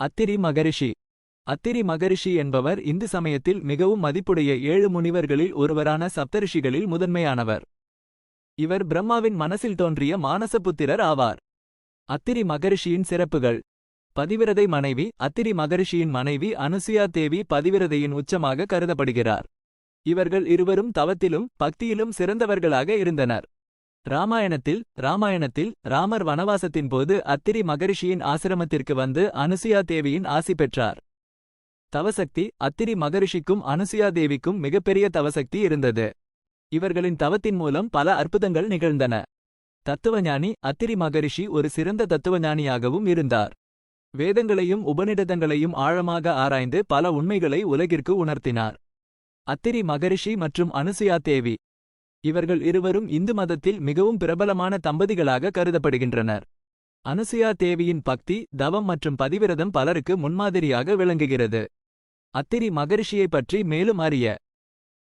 அத்திரி மகரிஷி. அத்திரி மகரிஷி என்பவர் இந்து சமயத்தில் மிகவும் மதிப்புடைய ஏழு முனிவர்களில் ஒருவரான சப்தரிஷிகளில் முதன்மையானவர். இவர் பிரம்மாவின் மனசில் தோன்றிய மானசபுத்திரர் ஆவார். அத்திரி மகரிஷியின் சிறப்புகள். பதிவிரதை மனைவி அத்திரி மகரிஷியின் மனைவி அனுசுயா தேவி பதிவிரதையின் உச்சமாக கருதப்படுகிறார். இவர்கள் இருவரும் தவத்திலும் பக்தியிலும் சிறந்தவர்களாக இருந்தனர். ராமாயணத்தில் ராமாயணத்தில் ராமர் வனவாசத்தின் போது அத்திரி மகரிஷியின் ஆசிரமத்திற்கு வந்து அனுசுயா தேவியின் ஆசி பெற்றார். தவசக்தி அத்திரி மகரிஷிக்கும் அனுசுயா தேவிக்கும் மிகப்பெரிய தவசக்தி இருந்தது. இவர்களின் தவத்தின் மூலம் பல அற்புதங்கள் நிகழ்ந்தன. தத்துவஞானி அத்திரி மகரிஷி ஒரு சிறந்த தத்துவஞானியாகவும் இருந்தார். வேதங்களையும் உபநிடதங்களையும் ஆழமாக ஆராய்ந்து பல உண்மைகளை உலகிற்கு உணர்த்தினார். அத்திரி மகரிஷி மற்றும் அனுசுயா தேவி இவர்கள் இருவரும் இந்து மதத்தில் மிகவும் பிரபலமான தம்பதிகளாக கருதப்படுகின்றனர். அனுசுயா தேவியின் பக்தி தவம் மற்றும் பதிவிரதம் பலருக்கு முன்மாதிரியாக விளங்குகிறது. அத்திரி மகரிஷியைப் பற்றி மேலும் அறிய.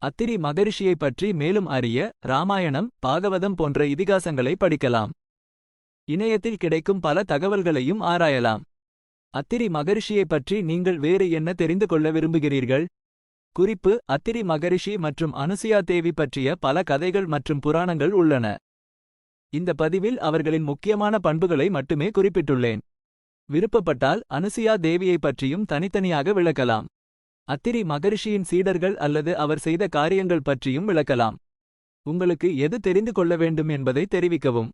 அத்திரி மகரிஷியைப் பற்றி மேலும் அறிய ராமாயணம் பாகவதம் போன்ற இதிகாசங்களை படிக்கலாம். இணையத்தில் கிடைக்கும் பல தகவல்களையும் ஆராயலாம். அத்திரி மகரிஷியைப் பற்றி நீங்கள் வேறு என்ன தெரிந்து கொள்ள விரும்புகிறீர்கள்? குறிப்பு அத்திரி மகரிஷி மற்றும் அனுசுயா தேவி பற்றிய பல கதைகள் மற்றும் புராணங்கள் உள்ளன. இந்த பதிவில் அவர்களின் முக்கியமான பண்புகளை மட்டுமே குறிப்பிட்டுள்ளேன். விருப்பப்பட்டால் அனுசுயா தேவியை பற்றியும் தனித்தனியாக விளக்கலாம். அத்திரி மகரிஷியின் சீடர்கள் அல்லது அவர் செய்த காரியங்கள் பற்றியும் விளக்கலாம். உங்களுக்கு எது தெரிந்து கொள்ள வேண்டும் என்பதை தெரிவிக்கவும்.